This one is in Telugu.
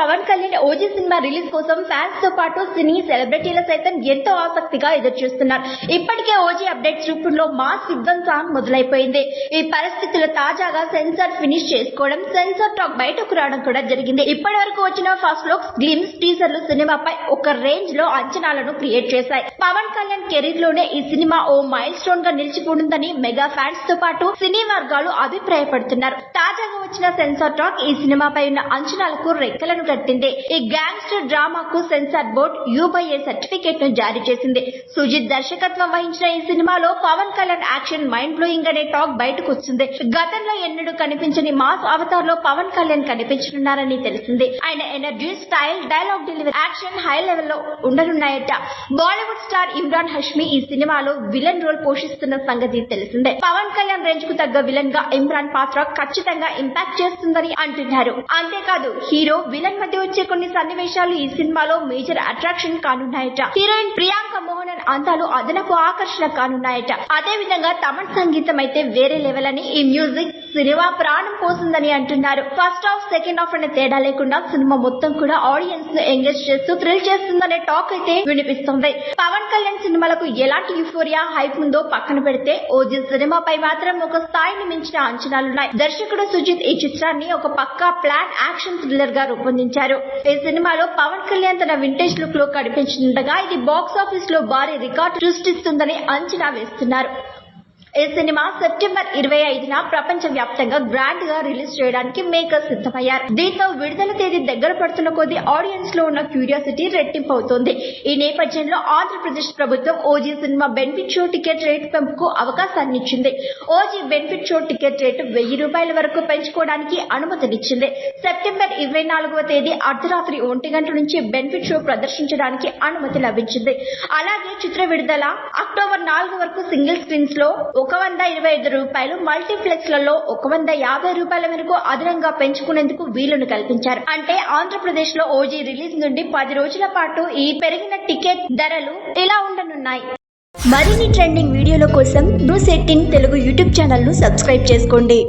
Pawan Kalyan OG cinema release కోసం ఫ్యాన్స్తో పాటు సినీ సెలబ్రిటీల సైతం ఎంతో ఆసక్తిగా ఎదురు చూస్తున్నారు. ఇప్పటికే ఓజీ అప్డేట్స్ రూపంలో మాస్ విధ్వంసం మొదలైపోయింది. ఈ పరిస్థితులు తాజాగా సెన్సార్ ఫినిష్ చేసుకోవడం సెన్సార్ టాక్ బయటకు రావడం కూడా జరిగింది. ఇప్పటి వరకు వచ్చిన ఫస్ట్ లుక్స్ గ్లిమ్స్ టీజర్లు సినిమాపై ఒక రేంజ్లో అంచనాలను క్రియేట్ చేశాయి. పవన్ కళ్యాణ్ కెరీర్లోనే ఈ సినిమా ఓ మైల్ స్టోన్గా నిలిచిపోనుందని మెగా ఫ్యాన్స్తో పాటు సినీ వర్గాలు అభిప్రాయపడుతున్నారు. తాజాగా వచ్చిన సెన్సార్ టాక్ ఈ సినిమాపై ఉన్న అంచనాలకు రెక్కలను కట్టింది. ఈ gangster డ్రామాకు censor board U by A సర్టిఫికేట్ను జారీ చేసింది. సుజిత్ దర్శకత్వం వహించిన ఈ సినిమాలో Pawan Kalyan action mind blowing అనే టాక్ బయటకు వచ్చింది గతంలో ఎన్నడూ కనిపించని మాస్ అవతార్లో పవన్ కళ్యాణ్ కనిపించనున్నారని తెలిసింది. ఆయన energy style dialogue delivery action high లెవెల్లో ఉండనున్నాయట. బాలీవుడ్ స్టార్ ఇమ్రాన్ హష్మి ఈ సినిమాలో విలన్ రోల్ పోషిస్తున్న సంగతి తెలిసిందే. పవన్ కళ్యాణ్ రేంజ్కు తగ్గ విలన్గా ఇమ్రాన్ పాత్ర ఖచ్చితంగా ఇంపాక్ట్ చేస్తుందని అంటున్నారు. అంతేకాదు హీరో విలన్ మధ్య వచ్చే కొన్ని సన్నివేశాలు ఈ సినిమాలో మేజర్ అట్రాక్షన్ కానున్నాయట. హీరోయిన్ ప్రియాంక మోహనన్ అందాలు అదనపు ఆకర్షణ కానున్నాయట. అదే విధంగా తమన్ సంగీతం అయితే వేరే లెవెల్ అని ఈ మ్యూజిక్ సినిమా ప్రాణం పోసిందని అంటున్నారు. ఫస్ట్ హాఫ్ సెకండ్ హాఫ్ అనే తేడా లేకుండా సినిమా మొత్తం కూడా ఆడియన్స్ను ఎంగేజ్ చేస్తూ థ్రిల్ చేస్తుందనే టాక్ అయితే వినిపిస్తుంది. పవన్ కళ్యాణ్ సినిమాలకు ఎలాంటి యూఫోరియా హైప్ ఉందో పక్కన పెడితే ఓజీ సినిమాపై మాత్రం ఒక స్థాయిని మించిన అంచనాలున్నాయి. దర్శకుడు సుజిత్ ఈ చిత్రాన్ని ఒక పక్కా ప్లాన్ యాక్షన్ థ్రిల్లర్గా రూపొందించారు. ఈ సినిమాలో పవన్ కళ్యాణ్ తన వింటేజ్ లుక్లో కనిపించనుండగా ఇది బాక్స్ ఆఫీస్లో భారీ రికార్డు సృష్టిస్తుందని అంచనా వేస్తున్నారు. ఈ సినిమా సెప్టెంబర్ ఇరవై ఐదున ప్రపంచ వ్యాప్తంగా గ్రాండ్గా రిలీజ్ చేయడానికి మేకర్స్ సిద్ధమయ్యారు. దీంతో విడుదల తేదీ దగ్గర పడుతున్న కొద్దీ ఆడియన్స్లో ఉన్న క్యూరియాసిటీ రెట్టింపు అవుతోంది ఈ నేపథ్యంలో ఆంధ్రప్రదేశ్ ప్రభుత్వం OG cinema benefit show ticket rate పెంపుకు అవకాశాన్ని ఇచ్చింది. OG benefit show ticket rate వెయ్యి రూపాయల వరకు పెంచుకోవడానికి అనుమతినిచ్చింది. సెప్టెంబర్ ఇరవై నాలుగవ తేదీ అర్ధరాత్రి ఒంటి గంట నుంచి బెనిఫిట్ షో ప్రదర్శించడానికి అనుమతి లభించింది. అలాగే చిత్ర విడుదల అక్టోబర్ నాలుగు వరకు సింగిల్ స్క్రీన్స్లో ఒక వంద ఇరవై ఐదు రూపాయలు మల్టీప్లెక్స్లలో ఒక వంద యాభై రూపాయల వరకు అదనంగా పెంచుకునేందుకు వీలును కల్పించారు. అంటే ఆంధ్రప్రదేశ్లో ఓజీ రిలీజ్ నుండి పది రోజుల పాటు ఈ పెరిగిన టికెట్ ధరలు ఇలా ఉండనున్నాయి. మరిన్ని ట్రెండింగ్ వీడియోల కోసం న్యూస్ ఎయిటీన్ తెలుగు యూట్యూబ్ ఛానల్ను సబ్స్క్రైబ్ చేసుకోండి.